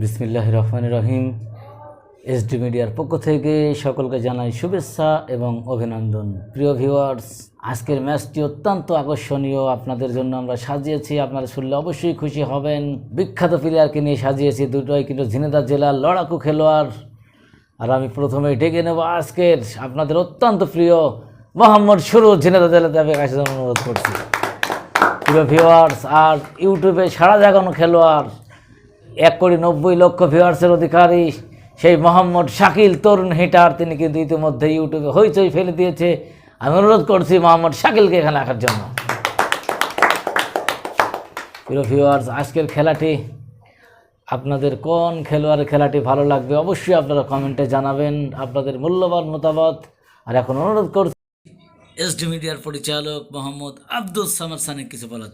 বিসমিল্লাহ রহমান রহিম এসডি মিডিয়ার পক্ষ থেকে সকলকে জানাই শুভেচ্ছা এবং অভিনন্দন। প্রিয় ভিউয়ার্স আজকের ম্যাচটি অত্যন্ত আকর্ষণীয়। আপনাদের জন্য আমরা সাজিয়েছি, আপনারা শুনলে অবশ্যই খুশি হবেন। বিখ্যাত প্লেয়ারকে নিয়ে সাজিয়েছি দুটোই, কিন্তু ঝিনেদা জেলার লড়াকু খেলোয়াড়। আর আমি প্রথমে ডেকে নেব আজকের আপনাদের অত্যন্ত প্রিয় মোহাম্মদ শুরু ঝিনেদা জেলাতে আমি কাছে অনুরোধ করছি। প্রিয় ভিউয়ার্স আর ইউটিউবে সারা জাগানো খেলোয়াড় এক কোটি নব্বই লক্ষ ভিউয়ার্সের অধিকারী সেই মোহাম্মদ শাকিল তরুণ হিটার, তিনি কিন্তু ইতিমধ্যে ইউটিউবে হইচই ফেলে দিয়েছে। আমি অনুরোধ করছি মোহাম্মদ শাকিলকে এখানে রাখার জন্য। প্রিয় ভিউয়ার্স আজকের খেলাটি আপনাদের কোন খেলোয়াড়ের খেলাটি ভালো লাগবে অবশ্যই আপনারা কমেন্টে জানাবেন। আপনাদের মূল্যবান মতামত। আর এখন অনুরোধ করছি এসডি মিডিয়ার পরিচালক মোহাম্মদ আব্দুল সামাদ সানি কিছু বলার।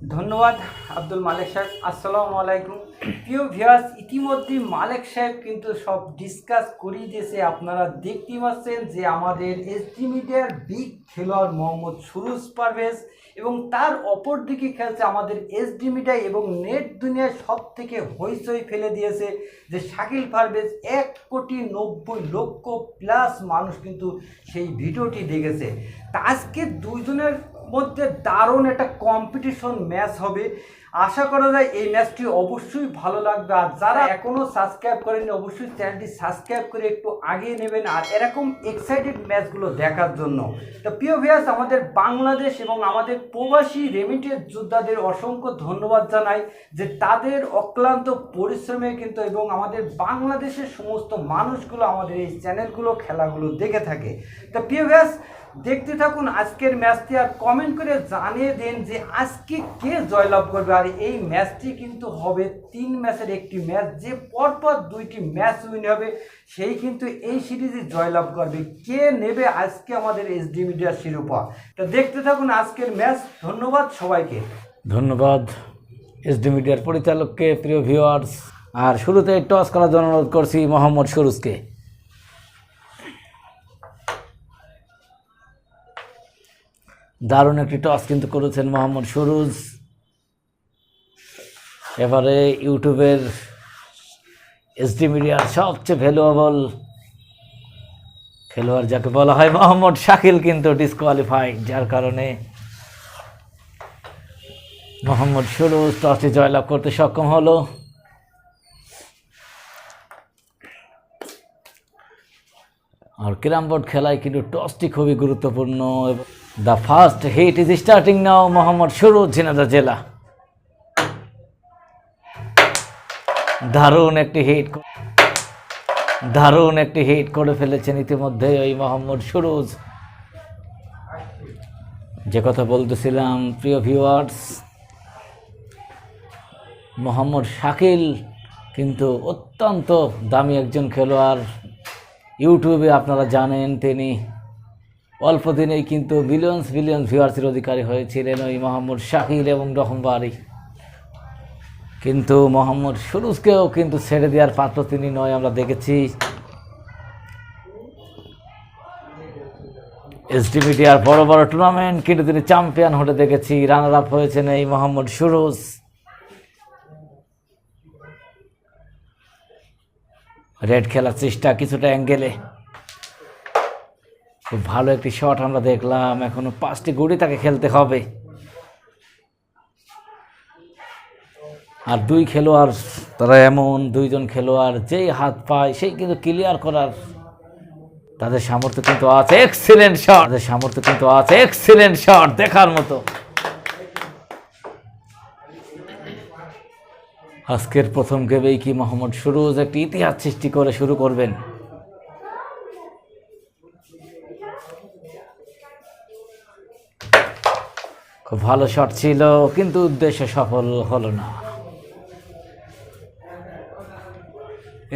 ধন্যবাদ, আব্দুল মালিক সাহেব। আসসালামু আলাইকুম। প্রিয় ভিউয়ার্স, ইতিমধ্যে মালিক সাহেব কিন্তু সব ডিসকাস করিয়ে দিয়েছে। আপনারা দেখতেই পাচ্ছেন যে আমাদের এসডি মিডিয়ার বিগ খেলোয়াড় মোহাম্মদ সুরুজ পারভেজ এবং তার অপর দিকে খেলছে আমাদের এসডি মিডিয়া এবং নেট দুনিয়ায় সব থেকে হইচই ফেলে দিয়েছে যে শাকিল পারভেজ এক কোটি নব্বই লক্ষ প্লাস মানুষ কিন্তু সেই ভিডিওটি দেখেছে। তা আজকে দুইজনের মধ্যে দারুণ একটা কম্পিটিশন ম্যাচ হবে। আশা করা যায় এই ম্যাচটি অবশ্যই ভালো লাগবে। আর যারা এখনও সাবস্ক্রাইব করেনি অবশ্যই চ্যানেলটি সাবস্ক্রাইব করে একটু আগিয়ে নেবেন আর এরকম এক্সাইটেড ম্যাচগুলো দেখার জন্য। তো প্রিয় ভিয়াস আমাদের বাংলাদেশ এবং আমাদের প্রবাসী রেমিটেড যোদ্ধাদের অসংখ্য ধন্যবাদ জানাই যে তাদের অক্লান্ত পরিশ্রমে কিন্তু এবং আমাদের বাংলাদেশের সমস্ত মানুষগুলো আমাদের এই চ্যানেলগুলো খেলাগুলো দেখে থাকে। তো প্রিয় ভিয়াস দেখতে থাকুন আজকের ম্যাচটি আর কমেন্ট করে জানিয়ে দেন যে আজকে কে জয়লাভ করবে। আর এই ম্যাচটি কিন্তু হবে তিন ম্যাচের একটি ম্যাচ। যে পরপর দুইটি ম্যাচ উইন হবে, সেই কিন্তু এই সিরিজে জয়লাভ করবে। কে নেবে আজকে আমাদের এসডি মিডিয়ার শিরোপা? তো দেখতে থাকুন আজকের ম্যাচ। ধন্যবাদ সবাইকে। ধন্যবাদ এসডি মিডিয়ার পরিচালককে, প্রিয় ভিউয়ার্স আর শুরুতে টস করার জন্য অনুরোধ করছি মোহাম্মদ সুরুজকে। দারুণ একটি টস কিন্তু করেছেন মোহাম্মদ সুরুজ। এবারে ইউটিউবের এসডি মিডিয়ার সবচেয়ে ভ্যালুয়েবল খেলোয়াড় যাকে বলা হয় মোহাম্মদ শাকিল কিন্তু ডিসকোয়ালিফাইড যার কারণে মোহাম্মদ সুরুজ টসে জয়লাভ করতে সক্ষম হলো। আর ক্যারাম বোর্ড খেলায় কিন্তু টসটি খুবই গুরুত্বপূর্ণ। The first hit is starting now Mohammad Suruj Jhenaida জেলা দারুণ একটি হিট দারুণ একটি হিট করে ফেলেছেন ইতিমধ্যে ওই মোহাম্মদ সুরুজ যে কথা বলতেছিলাম, প্রিয় ভিউয়ার্স মোহাম্মদ শাকিল কিন্তু অত্যন্ত দামি একজন খেলোয়াড়। ইউটিউবে আপনারা জানেন তিনি। অল্প দিনেই কিন্তু বিলিয়ন্স বিলিয়ন্স ভিউয়ার্সের অধিকারী হয়েছিলেন ওই মোহাম্মদ শাকিল এবং রহমবাড়ি কিন্তু মোহাম্মদ সুরুজকেও কিন্তু ছেড়ে দেওয়ার পাত্র তিনি নয়, আমরা দেখেছি। এসডি মিডিয়ার বড় বড় টুর্নামেন্ট কিন্তু তিনি চ্যাম্পিয়ন হতে দেখেছি রানার আপ হয়েছেন এই মোহাম্মদ সুরুজ। রেড খেলার চেষ্টা কিছুটা অ্যাঙ্গেলে। খুব ভালো একটি শট আমরা দেখলাম। এখনও পাঁচটি গুড়ি তাকে খেলতে হবে। আর দুই খেলোয়াড়, তারা এমন দুইজন খেলোয়াড়, যেই হাত পায়, সেই কিন্তু ক্লিয়ার করার তাদের সামর্থ্য কিন্তু আছে। এক্সিলেন্ট শট তাদের সামর্থ্য কিন্তু আছে। এক্সিলেন্ট শট দেখার মতো। আজকের প্রথম গেমেই কি মোহাম্মদ সুরুজ একটি ইতিহাস সৃষ্টি করে শুরু করবেন? খুব ভালো শট ছিল, কিন্তু উদ্দেশ্য সফল হলো না।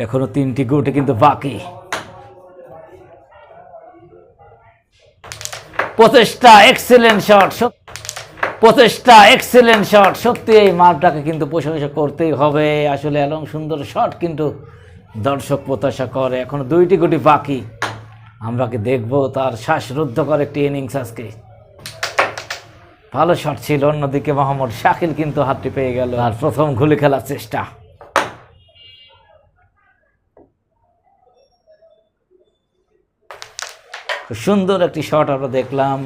এখনও তিনটি গুটি কিন্তু বাকি। প্রচেষ্টা এক্সেলেন্ট শট প্রচেষ্টা এক্সেলেন্ট শট সত্যি এই মাপটাকে কিন্তু প্রশংসা করতেই হবে। আসলে এরকম সুন্দর শট কিন্তু দর্শক প্রত্যাশা করে। এখনও দুইটি গুটি বাকি। আমরা কি দেখব তার শ্বাসরুদ্ধকর একটি ইনিংস আজকে? ভালো শট ছিল, অন্যদিকে মোহাম্মদ শাকিল কিন্তু হাতটি পেয়ে গেল। আর প্রথম ঘুলি খেলার চেষ্টা। সুন্দর একটি শট আমরা দেখলাম।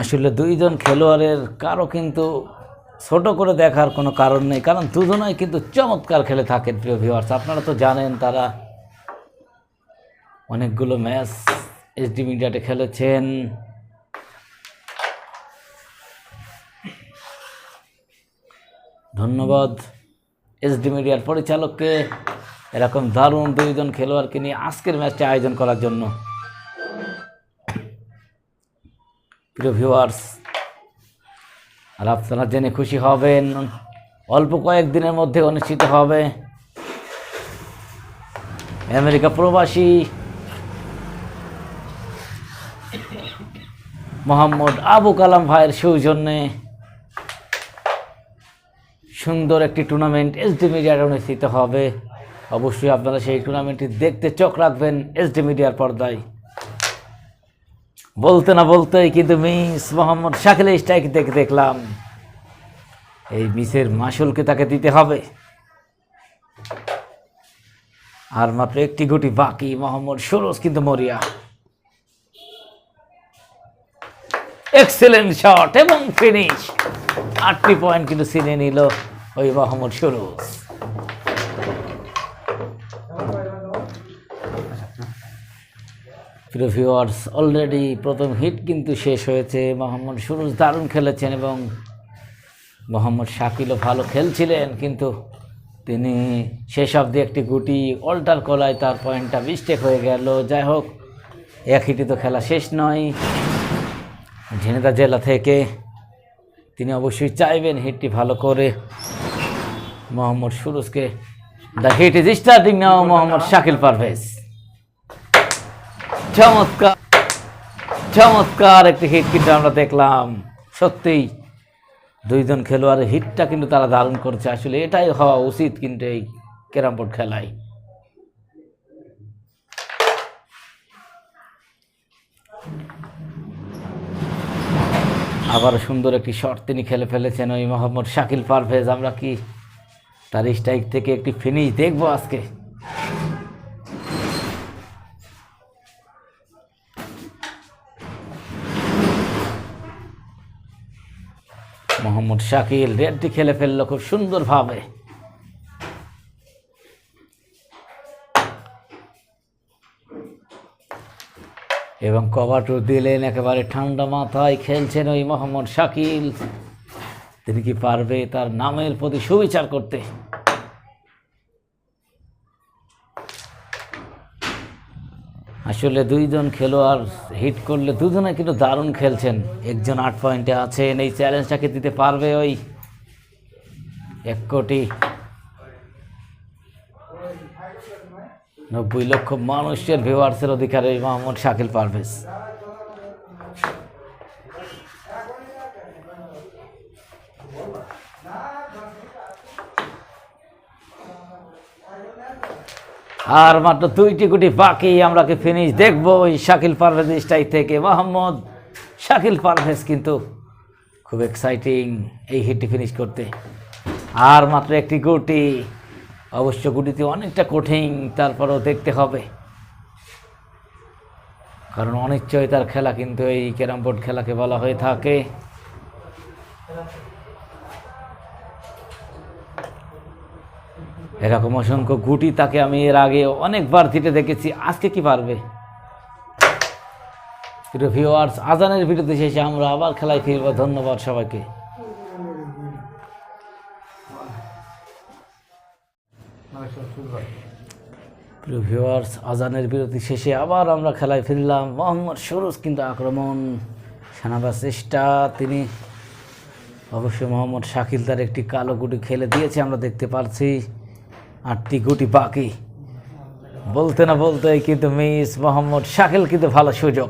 আসলে দুইজন খেলোয়াড়ের কারও কিন্তু ছোট করে দেখার কোনো কারণ নেই, কারণ দুজনাই কিন্তু চমৎকার খেলে থাকেন প্রিয় ভিওয়ার্স আপনারা তো জানেন তারা অনেকগুলো ম্যাচ এসডি মিডিয়াতে খেলেছেন। ধন্যবাদ। এসডি মিডিয়ার পরিচালককে এরকম দারুণ দুইজন খেলোয়াড়কে নিয়ে আজকের ম্যাচটি আয়োজন করার জন্য। প্রিয় ভিউয়ার্স আর আপনারা জেনে খুশি হবেন, অল্প কয়েকদিনের মধ্যে অনুষ্ঠিত হবে আমেরিকা প্রবাসী মোহাম্মদ আবু কালাম ভাইয়ের সৌজন্যে। সুন্দর একটি টুর্নামেন্ট এসডি মিডিয়ার অনুষ্ঠিত হবে। অবশ্যই আপনারা সেই টুর্নামেন্টটি দেখতে চোখ রাখবেন এসডি মিডিয়ার পর্দায়। বলতে না বলতেই কিন্তু মিস মোহাম্মদ শাকিল স্ট্রাইক দেখে দেখলাম। এই মিসের মাসুলকে তাকে দিতে হবে। আর মাত্র একটি গুটি বাকি, মোহাম্মদ সুরজ কিন্তু মরিয়া। এক্সেলেন্ট শট এবং ফিনিশ আটটি পয়েন্ট কিন্তু ছিনে নিল। ওই মোহাম্মদ সুরজ প্রিয় অলরেডি প্রথম হিট কিন্তু শেষ হয়েছে। মোহাম্মদ সুরজ দারুণ খেলেছেন এবং মোহাম্মদ শাকিলও ভালো খেলছিলেন, কিন্তু তিনি শেষ অবধি একটি গুটি অল্টার কলায় তার পয়েন্টটা মিস্টেক হয়ে গেল। যাই হোক, এক হিটে তো খেলা শেষ নয়। ঝিনেদা জেলা থেকে তিনি অবশ্যই চাইবেন হিটটি ভালো করে। Mohammad সুরজকে the hit is starting now, Mohammad Shakil Parvez. চমৎকার চমৎকার একটি হিট কিন্তু আমরা দেখলাম। সত্যিই, দুইজন খেলোয়াড়ের হিটটা কিন্তু তারা দারুণ করছে। আসলে এটাই হওয়া উচিত কিন্তু এই ক্যারাম বোর্ড খেলায়। আবার সুন্দর একটি শট তিনি খেলে ফেলেছেন ওই মোহাম্মদ শাকিল পারভেজ। আমরা কি তার স্ট্রাইক থেকে একটি ফিনিশ দেখব আজকে। মোহাম্মদ শাকিল রেডটি খেলে ফেলল খুব সুন্দরভাবে। এবং কভারটু দিলেন একেবারে ঠান্ডা মাথায় খেলছেন ওই মোহাম্মদ শাকিল। তিনি কি পারবে তার নামের প্রতি সুবিচার করতে? আসলে দুইজন খেলোয়াড় হিট করলে দুজনে কিন্তু দারুণ খেলছেন। একজন আট পয়েন্টে আছেন, এই চ্যালেঞ্জটাকে দিতে পারবে ওই এক কোটি। নব্বই লক্ষ মানুষের ভিউয়ার্সের অধিকারে মোহাম্মদ শাকিল পারভেজ। আর মাত্র দুইটি কোটি বাকি, আমরা কি ফিনিশ দেখব? ওই শাকিল পারভেজ স্টাইল থেকে। মোহাম্মদ শাকিল পারভেজ কিন্তু খুব এক্সাইটিং এই হিটটি ফিনিশ করতে। আর মাত্র একটি গুটি। অবশ্য গুটিতে অনেকটা কঠিন, তারপরেও দেখতে হবে। কারণ অনিশ্চয়তার খেলা কিন্তু এই ক্যারাম বোর্ড খেলাকে বলা হয়ে থাকে। এরকম অসংখ্য গুটি তাকে আমি এর আগে অনেকবার দিতে দেখেছি। আজকে কি পারবে? প্রিয় ভিউয়ার্স আজানের ভিডিওতে শেষে আমরা। আবার খেলায় ফিরবো। ধন্যবাদ সবাইকে। প্রিয় ভিউয়ার্স আজানের বিরতি শেষে আবার আমরা খেলায় ফিরলাম। মোহাম্মদ সুরজ কিন্তু আক্রমণ। সানাবার চেষ্টা তিনি। অবশ্যই মোহাম্মদ শাকিল তার একটি কালো গুটি খেলে দিয়েছে, আমরা দেখতে পারছি। আটটি গুটি বাকি। বলতে না বলতে কিন্তু মিস মোহাম্মদ শাকিল কিন্তু ভালো সুযোগ।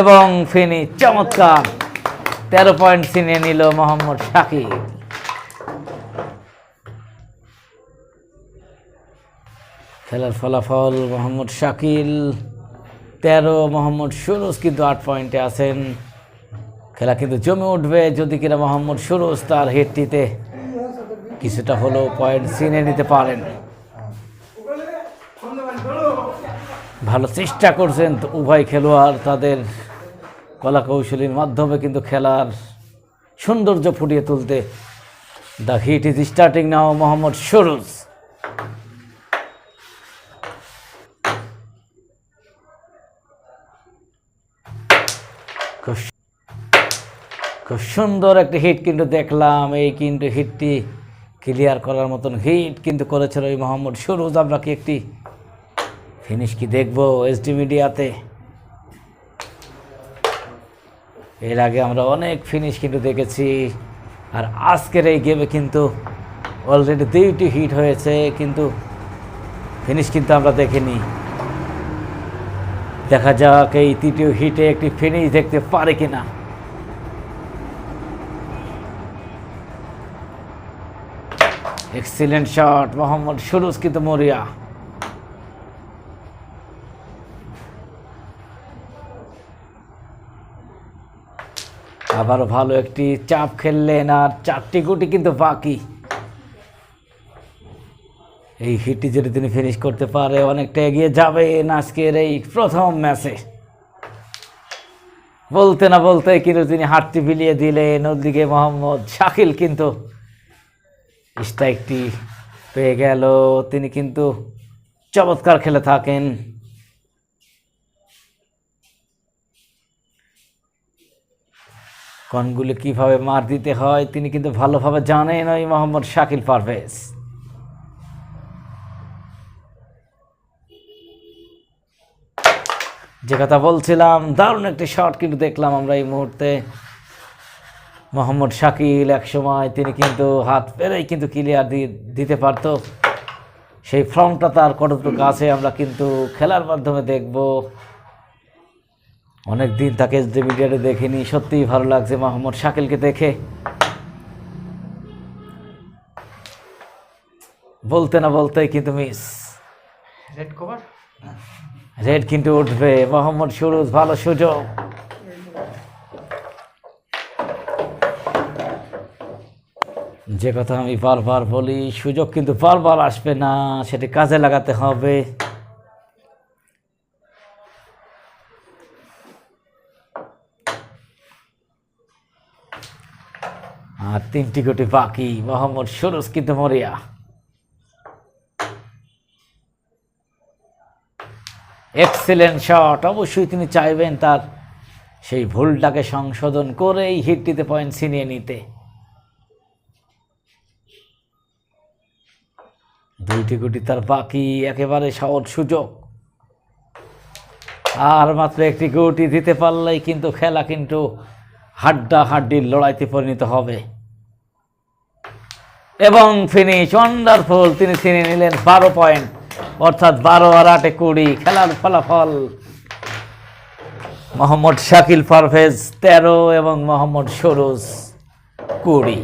এবং ফিনি চমৎকার। তেরো পয়েন্ট ছিনিয়ে নিল মোহাম্মদ শাকিল। খেলার ফলাফল মোহাম্মদ শাকিল। তেরো, মোহাম্মদ সুরজ কিন্তু আট পয়েন্টে আছেন। খেলা কিন্তু জমে উঠবে। যদি কিনা মোহাম্মদ সুরজ তার হেডটিতে কিছুটা হলেও পয়েন্ট চিনে নিতে পারেন। ভালো চেষ্টা করছেন উভয় খেলোয়াড়। তাদের কলাকৌশলীর মাধ্যমে কিন্তু খেলার সৌন্দর্য ফুটিয়ে তুলতে the hit is starting now Mohammad Suraj. খুব সুন্দর একটি হিট কিন্তু দেখলাম। এই কিন্তু হিটটি ক্লিয়ার করার মতন হিট কিন্তু করেছিল ওই মোহাম্মদ সুরুজ। আমরা কি একটি ফিনিশ কি দেখব এসডি মিডিয়াতে এর আগে আমরা অনেক ফিনিশ কিন্তু দেখেছি। আর আজকের এই গেমে কিন্তু অলরেডি দুইটি হিট হয়েছে, কিন্তু ফিনিশ কিন্তু আমরা দেখিনি। দেখা যাক এই তৃতীয় হিটে একটি ফিনিশ দেখতে পারে কিনা। এক্সিলেন্ট শট মোহাম্মদ সুরুজ কিন্তু মরিয়া আবারও ভালো একটি চাপ খেললেন আর চারটি গুটি কিন্তু বাকি। এই হিটটি যদি তিনি ফিনিশ করতে পারে, অনেকটা এগিয়ে যাবেন আজকের এই প্রথম ম্যাচে বলতে না বলতে কিন্তু তিনি হাতটি বিলিয়ে দিলেন। ওদিকে মোহাম্মদ শাকিল কিন্তু স্ট্রাইকটি পেয়ে গেল। তিনি কিন্তু চমৎকার খেলে থাকেন। কনগুলি কীভাবে মার দিতে হয়, তিনি কিন্তু ভালোভাবে জানেন ওই মোহাম্মদ শাকিল পারভেজ। যে কথা বলছিলাম, দারুণ একটি শট কিন্তু দেখলাম আমরা এই মুহূর্তে। মোহাম্মদ শাকিল এক সময় তিনি কিন্তু হাত পেরেই কিন্তু ক্লিয়ার দিতে পারতো। সেই ফর্মটা তার কতটুকু আছে আমরা কিন্তু খেলার মাধ্যমে দেখব। অনেক দিন তাকে এসডি মিডিয়াতে দেখিনি সত্যিই ভালো লাগছে মোহাম্মদ শাকিলকে দেখে। বলতে না বলতেই কিন্তু মিস রেড কভার রেড কিন্তু উঠবে। মোহাম্মদ সুরুজ ভালো সুযোগ। যে কথা আমি বারবার বলি, সুযোগ কিন্তু বারবার আসবে না, সেটি কাজে লাগাতে হবে। আর তিনটি কোটি বাকি, মোহাম্মদ সুরুজ কিন্তু মরিয়া। এক্সেলেন্ট শট অবশ্যই তিনি চাইবেন তার সেই ভুলটাকে সংশোধন করেই হিটটিতে পয়েন্ট ছিনিয়ে নিতে। দুইটি গুটি তার বাকি একেবারে সহজ সুযোগ। আর মাত্র একটি গুটি দিতে পারলেই কিন্তু খেলা কিন্তু হাড্ডা হাড্ডির লড়াইতে পরিণত হবে। এবং ফিনিশ ওয়ান্ডারফুল তিনি ছিনিয়ে নিলেন বারো পয়েন্ট অর্থাৎ বারো আর আটে কুড়ি, খেলার ফলাফল মোহাম্মদ শাকিল পারভেজ তেরো এবং মোহাম্মদ সরোজ কুড়ি।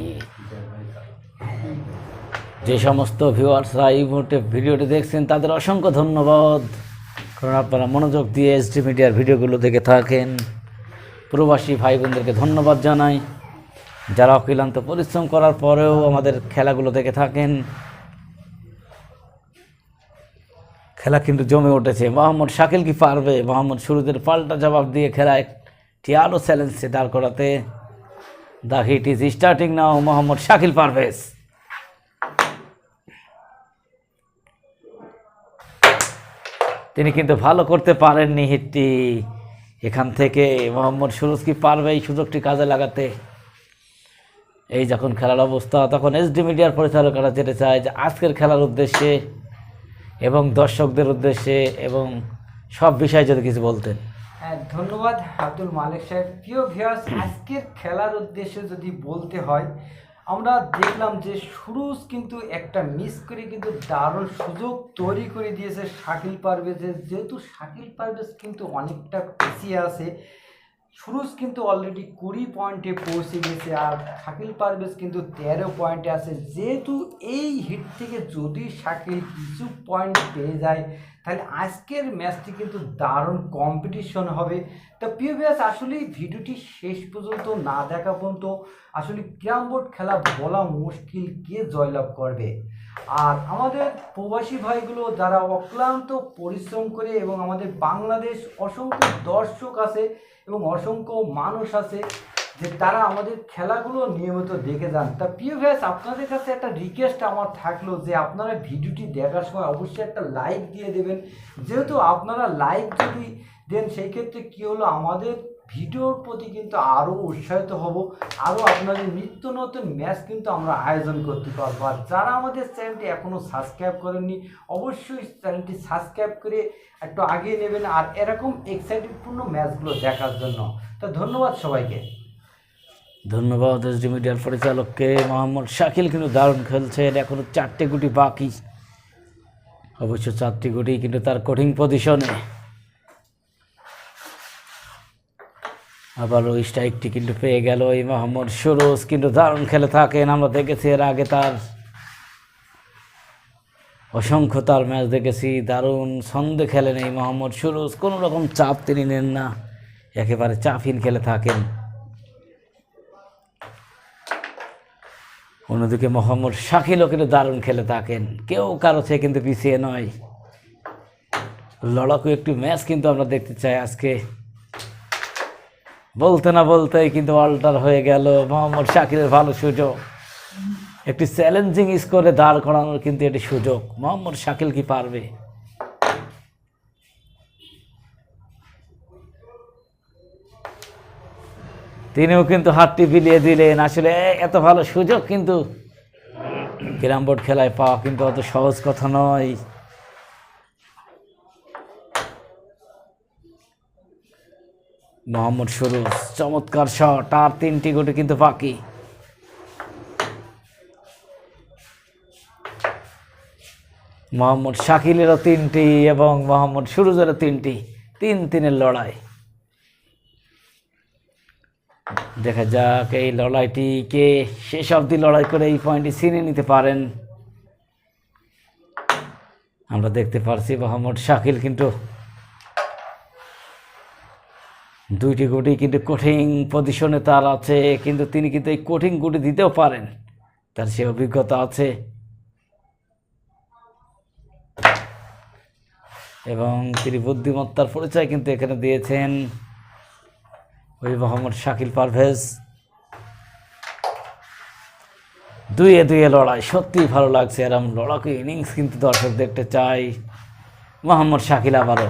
যে সমস্ত ভিউয়ার্সরা এই মুহূর্তে ভিডিওটি দেখছেন, তাদের অসংখ্য ধন্যবাদ। কারণ আপনারা মনোযোগ দিয়ে এসডি মিডিয়ার ভিডিওগুলো দেখে থাকেন। প্রবাসী ভাই বোনদেরকে ধন্যবাদ জানাই। যারা অক্লান্ত পরিশ্রম করার পরেও আমাদের খেলাগুলো দেখে থাকেন। খেলা কিন্তু জমে উঠেছে। মোহাম্মদ শাকিল কি পারবে? মোহাম্মদ শুরুদের পাল্টা জবাব দিয়ে খেলা একটি আরও চ্যালেঞ্জে দাঁড় করাতে। The hit is starting now Mohammad Shakil Parvez. তিনি কিন্তু ভালো করতে পারেননি হিটটি। এখান থেকে মোহাম্মদ সুরজ কি পারবে এই সুযোগটি কাজে লাগাতে? এই যখন খেলার অবস্থা, তখন এসডি মিডিয়ার পরিচালকরা যেতে চায় যে আজকের খেলার উদ্দেশ্যে এবং দর্শকদের উদ্দেশ্যে এবং সব বিষয়ে যদি কিছু বলতেন। হ্যাঁ ধন্যবাদ আব্দুল মালিক সাহেব। প্রিয় ভিউয়ার্স আজকের খেলার উদ্দেশ্যে যদি বলতে হয় আমরা দেখলাম যে সুরুজ কিন্তু একটা মিস করে কিন্তু দারুণ সুযোগ তৈরি করে দিয়েছে শাকিল পারভেজের যেহেতু শাকিল পারভেজ কিন্তু অনেকটা পিছিয়ে আছে, সুরুজ কিন্তু অলরেডি কুড়ি পয়েন্টে পৌঁছে গেছে আর শাকিল পারভেজ কিন্তু তেরো পয়েন্টে আছে। যেহেতু এই হিট থেকে যদি শাকিল কিছু পয়েন্ট পেয়ে যায় তাহলে আজকের ম্যাচটি কিন্তু দারুণ কম্পিটিশন হবে। তো প্রিয় ব্যাস আসলে ভিডিওটি শেষ পর্যন্ত না দেখা পর্যন্ত আসলে ক্যারাম বোর্ড খেলা বলা মুশকিল কে জয়লাভ করবে? আর আমাদের প্রবাসী ভাইগুলো যারা অক্লান্ত পরিশ্রম করে এবং আমাদের বাংলাদেশ অসংখ্য দর্শক আছে এবং অসংখ্য মানুষ আছে যে তারা আমাদের খেলাগুলো নিয়মিত দেখে যান। তা প্রিয় ভ্যাস আপনাদের কাছে একটা রিকোয়েস্ট আমার থাকল যে আপনারা ভিডিওটি দেখার সময় অবশ্যই একটা লাইক দিয়ে দেবেন। যেহেতু আপনারা লাইক যদি দেন, সেই ক্ষেত্রে কী হলো, আমাদের ভিডিওর প্রতি কিন্তু আরও উৎসাহিত হব। আরও আপনাদের নিত্য নতুন ম্যাচ কিন্তু আমরা আয়োজন করতে পারব। আর যারা আমাদের চ্যানেলটি এখনও সাবস্ক্রাইব করেননি, অবশ্যই চ্যানেলটি সাবস্ক্রাইব করে একটু আগিয়ে নেবেন আর এরকম এক্সাইটেডপূর্ণ ম্যাচগুলো দেখার জন্য। তো ধন্যবাদ সবাইকে। ধন্যবাদ এসডি মিডিয়ার পরিচালককে। মোহাম্মদ শাকিল কিন্তু দারুণ খেলছেন। এখনও চারটে গুটি বাকি। অবশ্য চারটি গুটি, কিন্তু তার কঠিন পজিশনে। আবার ওই স্ট্রাইকটি কিন্তু পেয়ে গেল এই মোহাম্মদ সুরজ। কিন্তু দারুণ খেলে থাকেন। আমরা দেখেছি এর আগে তার অসংখ্য তার ম্যাচ দেখেছি। দারুণ ছন্দে খেলেন এই মোহাম্মদ সুরজ। কোনো রকম চাপ তিনি নেন না। একেবারে চাপহীন খেলে থাকেন। অন্যদিকে মোহাম্মদ শাকিলও কিন্তু দারুণ খেলে থাকেন। কেউ কারও থেকে কিন্তু পিছিয়ে নয়। লড়াকু একটি ম্যাচ কিন্তু আমরা দেখতে চাই আজকে। বলতে না বলতেই কিন্তু অল্টার হয়ে গেল মোহাম্মদ শাকিলের ভালো সুযোগ। একটি চ্যালেঞ্জিং স্কোরে দাঁড় করানোর কিন্তু এটি সুযোগ। মোহাম্মদ শাকিল কি পারবে? তিনিও কিন্তু হাতটি বিলিয়ে দিলেন। আসলে এত ভালো সুযোগ কিন্তু ক্যারাম বোর্ড খেলায় পাওয়া কিন্তু অত সহজ কথা নয়। মোহাম্মদ সুরুজ, চমৎকার শট আর তিনটি গুটি কিন্তু বাকি। মোহাম্মদ শাকিলেরও তিনটি এবং মোহাম্মদ সুরুজেরও তিনটি, তিন তিনের লড়াই। দেখা যাক এই লড়াইটি কে শেষ অবধি লড়াই করে এই পয়েন্টটি ছিনিয়ে নিতে পারেন। আমরা দেখতে পারছি মোহাম্মদ শাকিল কিন্তু দুইটি গুটি কিন্তু কঠিন পজিশনে তার আছে, কিন্তু তিনি কিন্তু এই কঠিন গুটি দিতেও পারেন। তার সে অভিজ্ঞতা আছে। এবং তিনি বুদ্ধিমত্তার পরিচয় কিন্তু এখানে দিয়েছেন। ওই মোহাম্মদ শাকিল পারভেজ। দুইয়ে দুইয়ে লড়াই, সত্যিই ভালো লাগছে এরম লড়াকু ইনিংস কিন্তু দর্শক দেখতে চাই। মোহাম্মদ শাকিল আবারও।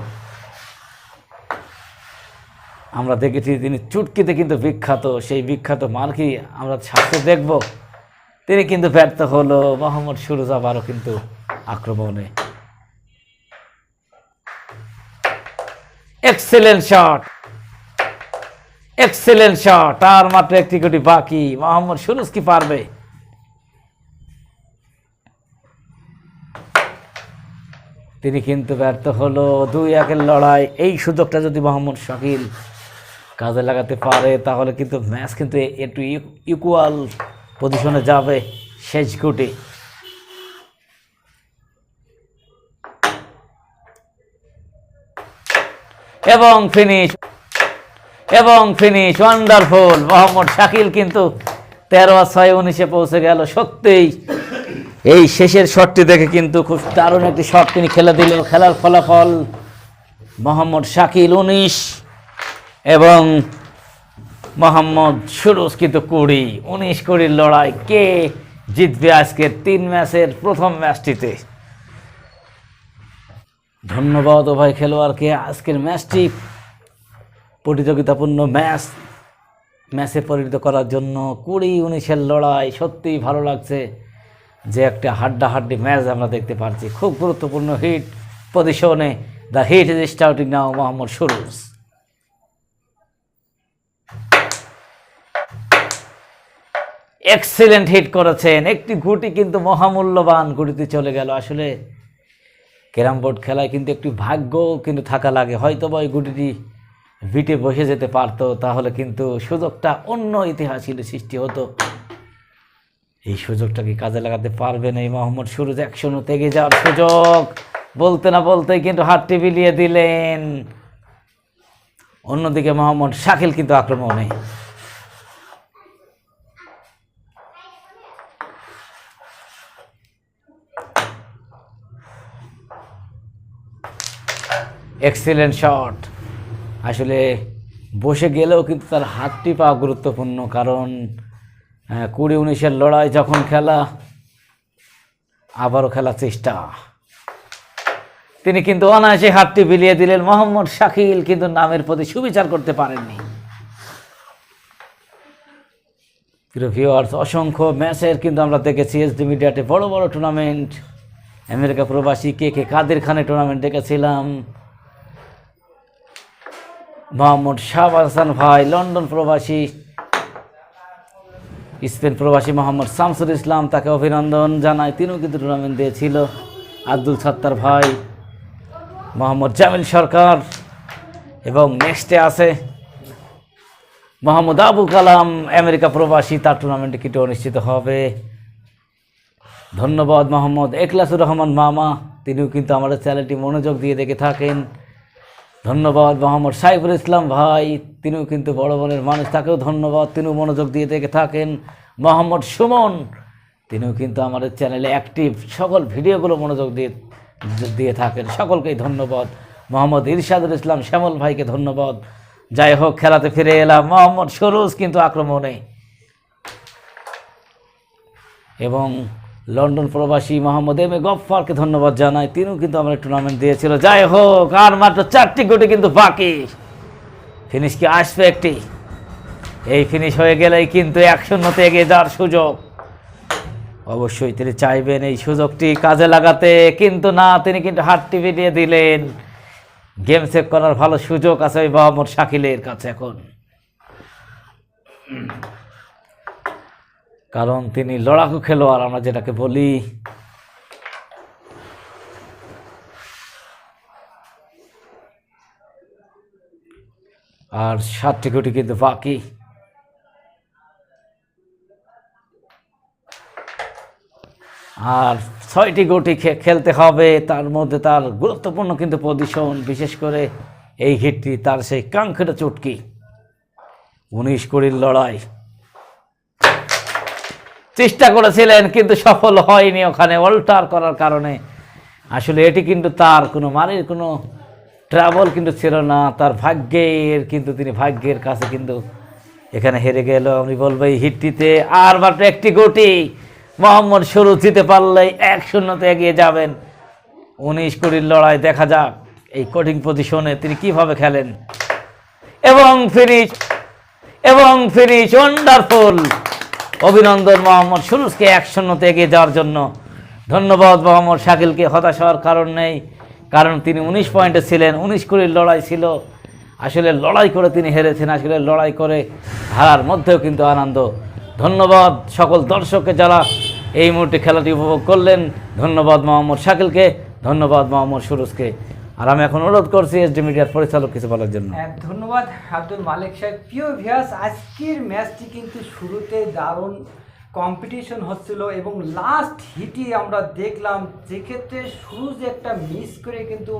আমরা দেখেছি তিনি চুটকিতে কিন্তু বিখ্যাত, সেই বিখ্যাত মার্কি আমরা ছাড়তে দেখব। তিনি কিন্তু ব্যর্থ হলো, মোহাম্মদ সুরজ আবারও কিন্তু আক্রমণে। এক্সেলেন্ট শট এক্সেলেন্ট শট আর মাত্র একটি কোটি বাকি। মোহাম্মদ সুরজ কি পারবে? তিনি কিন্তু ব্যর্থ হলো। দুই একের লড়াই। এই সুযোগটা যদি মোহাম্মদ শাকিল কাজে লাগাতে পারে, তাহলে কিন্তু ম্যাচ কিন্তু একটু ইকুয়াল পজিশনে যাবে শেষ গুটি। এবং ফিনিশ এবং ফিনিশ ওয়ান্ডারফুল মোহাম্মদ শাকিল কিন্তু তেরো আর ছয় উনিশে পৌঁছে গেল সত্যিই। এই শেষের শটটি দেখে কিন্তু খুব দারুণ একটি শট তিনি খেলে দিল, খেলার ফলাফল মোহাম্মদ শাকিল উনিশ এবং মোহাম্মদ সুরজ কিন্তু কুড়ি। উনিশ কুড়ির লড়াই, কে জিতবে আজকের তিন ম্যাচের প্রথম ম্যাচটিতে? ধন্যবাদ, উভয় খেলোয়াড়কে। আজকের ম্যাচটি প্রতিযোগিতাপূর্ণ ম্যাচ। ম্যাচে পরিণত করার জন্য কুড়ি উনিশের লড়াই সত্যিই ভালো লাগছে যে একটা হাড্ডাহাড্ডি ম্যাচ আমরা দেখতে পাচ্ছি। খুব গুরুত্বপূর্ণ হিট পজিশনে the hit is starting now Mohammad Suruj. Excellent hit করেছেন, একটি গুটি কিন্তু মহামূল্যবান গুটিতে চলে গেল। আসলে ক্যারাম বোর্ড খেলায় কিন্তু একটি ভাগ্য কিন্তু থাকা লাগে। হয়তো বা ওই গুটিটি ভিটে বসে যেতে পারতো, তাহলে কিন্তু সুযোগটা অন্য ইতিহাসের সৃষ্টি হতো। এই সুযোগটাকে কাজে লাগাতে পারবেন এই মোহাম্মদ সুরজ একশো তেগে যাওয়ার সুযোগ। বলতে না বলতে কিন্তু হাতটি বিলিয়ে দিলেন। অন্যদিকে মোহাম্মদ শাকিল কিন্তু আক্রমণে এক্সিলেন্ট শট আসলে বসে গেলেও কিন্তু তার হাতটি পাওয়া গুরুত্বপূর্ণ, কারণ কুড়ি উনিশের লড়াই যখন খেলা, আবারও খেলার চেষ্টা। তিনি কিন্তু অনায়াসে হাতটি বিলিয়ে দিলেন। মোহাম্মদ শাকিল কিন্তু নামের প্রতি সুবিচার করতে পারেননি। প্রিয় ভিউয়ার্স অসংখ্য ম্যাচের কিন্তু আমরা দেখেছি। এসডি মিডিয়াতে বড় বড় টুর্নামেন্ট আমেরিকা প্রবাসী কে কে কাদের খানে টুর্নামেন্ট দেখেছিলাম? মোহাম্মদ শাহবাজ হাসান ভাই, লন্ডন প্রবাসী, স্পেন প্রবাসী মোহাম্মদ শামসুল ইসলাম, তাকে অভিনন্দন জানায় তিনিও কিন্তু টুর্নামেন্ট দিয়েছিল। আব্দুল সত্তার ভাই, মোহাম্মদ জামিল সরকার এবং নেক্সটে আছে মোহাম্মদ আবু কালাম, আমেরিকা প্রবাসী। তার টুর্নামেন্টে কিন্তু অনুষ্ঠিত হবে। ধন্যবাদ মোহাম্মদ। একলাসুর রহমান মামা, তিনিও কিন্তু আমাদের চ্যানেলটি মনোযোগ দিয়ে দেখে থাকেন। ধন্যবাদ মোহাম্মদ সাইফুল ইসলাম ভাই। তিনিও কিন্তু বড় বনের মানুষ, তাকেও ধন্যবাদ। তিনিও মনোযোগ দিয়ে দেখে থাকেন মোহাম্মদ সুমন। তিনিও কিন্তু আমাদের চ্যানেলে অ্যাক্টিভ সকল ভিডিওগুলো মনোযোগ দিয়ে দিয়ে থাকেন। সকলকেই ধন্যবাদ। মোহাম্মদ ইরশাদুল ইসলাম শ্যামল ভাইকে ধন্যবাদ। যাই হোক, খেলাতে ফিরে এলাম। মোহাম্মদ সরোজ কিন্তু আক্রমণে। এবং লন্ডন প্রবাসী মোহাম্মদ এম এ গফফারকে ধন্যবাদ জানাই। তিনিও কিন্তু আমার টুর্নামেন্ট দিয়েছিল। যাই হোক, আর মাত্র চারটি গুটি কিন্তু বাকি। ফিনিশ কি আসবে একটি? এই ফিনিশ হয়ে গেলেই কিন্তু এক শূন্যতে এগিয়ে যাওয়ার সুযোগ। অবশ্যই তিনি চাইবেন এই সুযোগটি কাজে লাগাতে, কিন্তু না, তিনি কিন্তু হাতটি বিলিয়ে দিলেন। গেম সেভ করার ভালো সুযোগ আছে ওই মোহাম্মদ শাকিলের কাছে এখন। কারণ তিনি লড়াকু খেলোয়াড়, আমরা যেটাকে বলি আর সাতটি কোটি কিন্তু বাকি। আর ছয়টি গুটি খেলতে হবে, তার মধ্যে তার গুরুত্বপূর্ণ কিন্তু পজিশন বিশেষ করে এই হিটটি, তার সেই কাঙ্ক্ষিত চুটকি। উনিশ কুড়ির লড়াই। চেষ্টা করেছিলেন, কিন্তু সফল হয়নি ওখানে অল্টার করার কারণে। আসলে এটি কিন্তু তার কোনো মানের কোনো ট্রাভেল কিন্তু ছিল না, তার ভাগ্যের কিন্তু, তিনি ভাগ্যের কাছে কিন্তু এখানে হেরে গেল। আমি বলব এই হিটটিতে আর মাত্র একটি গুটি। মোহাম্মদ শুরু জিতে পারলে এক শূন্যতে এগিয়ে যাবেন। উনিশ কোটির লড়াই, দেখা যাক এই কঠিন পজিশনে তিনি কীভাবে খেলেন। এবং ফিনিশ এবং ফিনিশ ওয়ান্ডারফুল অভিনন্দন মোহাম্মদ সুরুজকে এক শূন্যতে এগিয়ে যাওয়ার জন্য। ধন্যবাদ মোহাম্মদ শাকিলকে, হতাশ হওয়ার কারণ নেই, কারণ তিনি উনিশ পয়েন্টে ছিলেন, উনিশ কুড়ির লড়াই ছিল। আসলে লড়াই করে তিনি হেরেছেন, আসলে লড়াই করে হারার মধ্যেও কিন্তু আনন্দ। ধন্যবাদ সকল দর্শককে যারা এই মুহূর্তে খেলাটি উপভোগ করলেন। ধন্যবাদ মোহাম্মদ শাকিলকে, ধন্যবাদ মোহাম্মদ সুরুজকে। আর আমি এখন অনুরোধ করছি এসডি মিডিয়ার পরিচালক কিছু বলার জন্য। ধন্যবাদ, আব্দুল মালিক সাহেব। প্রিয় ভিয়াস আজকের ম্যাচটি কিন্তু শুরুতে দারুণ কম্পিটিশন হচ্ছিল এবং লাস্ট হিটই আমরা দেখলাম। যেক্ষেত্রে যে একটা মিস করে কিন্তু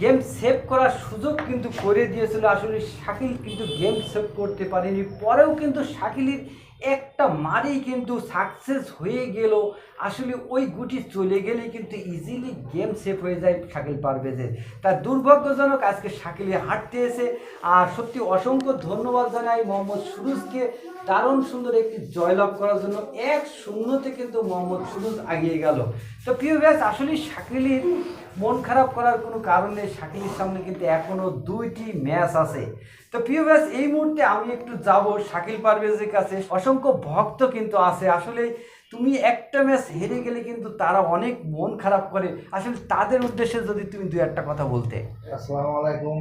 গেম সেভ করার সুযোগ কিন্তু করে দিয়েছিল। আসলে শাকিল কিন্তু গেম সেভ করতে পারেনি। পরেও কিন্তু শাকিলের একটা মারেই কিন্তু সাকসেস হয়ে গেল। আসলে ওই গুটি চলে গেলে কিন্তু ইজিলি গেম সেভ হয়ে যায় শাকিল পারভেজের। তার দুর্ভাগ্যজনক আজকে শাকিলে হাঁটতে এসে, আর সত্যি অসংখ্য ধন্যবাদ জানাই মোহাম্মদ সুরুজকে দারুণ সুন্দর একটি জয়লাভ করার জন্য। এক শূন্যতে কিন্তু মোহাম্মদ সুরুজ আগিয়ে গেল। তো প্রিয় ব্যাস আসলে শাকিলের মন খারাপ করার কোনো কারণে শাকিলের সামনে কিন্তু এখনও দুইটি ম্যাচ আছে। তো প্রিয় ব্যাস, এই মুহূর্তে আমি একটু যাব শাকিল পারভেজের কাছে। অসংখ্য ভক্ত কিন্তু আছে। আসলে তুমি একটা ম্যাচ হেরে গেলে কিন্তু তারা অনেক মন খারাপ করে। আসলে তাদের উদ্দেশ্যে যদি তুমি দু একটা কথা বলতে। আসসালামু আলাইকুম।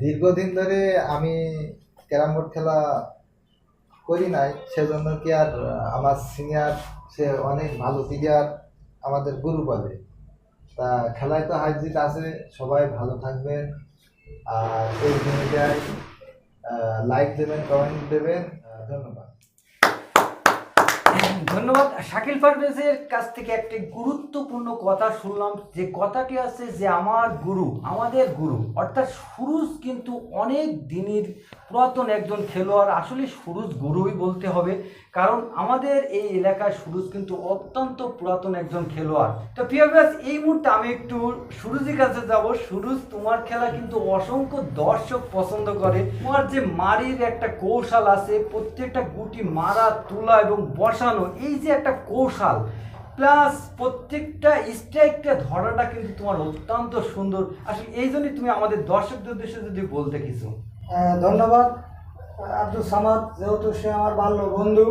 দীর্ঘদিন ধরে আমি ক্যারাম বোর্ড খেলা করি নাই, সেজন্য কি আর আমার সিনিয়র সে অনেক ভালো প্লেয়ার আমাদের গুরু বলে। তা খেলায় তো হার জিত আছে, সবাই ভালো থাকবেন। আর এই মিডিয়ায় লাইক দেবেন কমেন্ট দেবেন ধন্যবাদ। ধন্যবাদ। শাকিল পারভেজের কাছ থেকে একটি গুরুত্বপূর্ণ কথা শুনলাম, যে কথাটি আছে যে, আমার গুরু, আমাদের গুরু। অর্থাৎ সুরুজ কিন্তু অনেক দিনের পুরাতন একজন খেলোয়াড় আসলে সুরুজ গুরুই বলতে হবে। কারণ আমাদের এই এলাকায় সুরুজ কিন্তু অত্যন্ত পুরাতন একজন খেলোয়াড়। তো প্রিয় ব্যাস এই মুহূর্তে আমি একটু সুরুজের কাছে যাব। সুরুজ, তোমার খেলা কিন্তু অসংখ্য দর্শক পছন্দ করে। তোমার যে মারির একটা কৌশল আছে, প্রত্যেকটা গুটি মারা, তোলা এবং বসানো, এই যে একটা কৌশল প্লাস প্রত্যেকটা স্ট্রাইকটা ধরাটা কিন্তু তোমার অত্যন্ত সুন্দর। আসলে এই জন্যই তুমি আমাদের দর্শকদের উদ্দেশ্যে যদি বলতে কিছু। ধন্যবাদ। আব্দুল সামাদ, যেহেতু সে আমার বাল্য বন্ধু,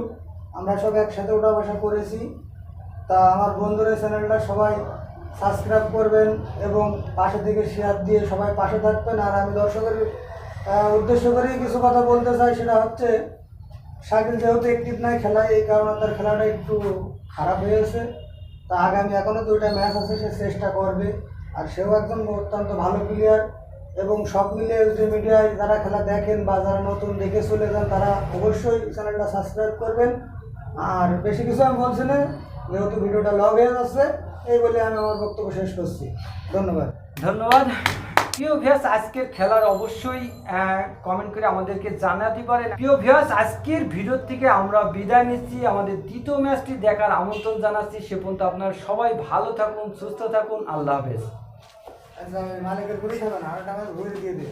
আমরা সব একসাথে ওঠা বসা করেছি। তা আমার বন্ধুর চ্যানেলটা সবাই সাবস্ক্রাইব করবেন এবং পাশে থেকে শেয়ার দিয়ে সবাই পাশে থাকবেন। আর আমি দর্শকের উদ্দেশ্য করেই কিছু কথা বলতে চাই, সেটা হচ্ছে, শাকিল যেহেতু একটিভ নাই খেলায়, এই কারণে তার খেলাটা একটু খারাপ হয়েছে তা আগামী এখনও দুইটা ম্যাচ আছে, সে চেষ্টা করবে। আর সেও একজন অত্যন্ত ভালো প্লেয়ার এবং সব মিলে যে মিডিয়ায় যারা খেলা দেখেন বা যারা নতুন দেখে চলে যান, তারা অবশ্যই চ্যানেলটা সাবস্ক্রাইব করবেন। আর বেশি কিছু আমি বলছি না, যেহেতু ভিডিওটা লং হয়ে যাচ্ছে, এই বলে আমি আমার বক্তব্য শেষ করছি। ধন্যবাদ। ধন্যবাদ। প্রিয় ভিয়াস আজকের খেলার অবশ্যই কমেন্ট করে আমাদেরকে জানাতে পারেন। প্রিয় ভিয়াস আজকের ভিডিও থেকে আমরা বিদায় নিচ্ছি। আমাদের দ্বিতীয় ম্যাচটি দেখার আমন্ত্রণ জানাচ্ছি। সে পর্যন্ত আপনারা সবাই ভালো থাকুন, সুস্থ থাকুন। আল্লাহ হাফেজ। আচ্ছা আমি মালিকের ঘুরে থাকবেন আর একটা আমার ঘুরে দিয়ে দিই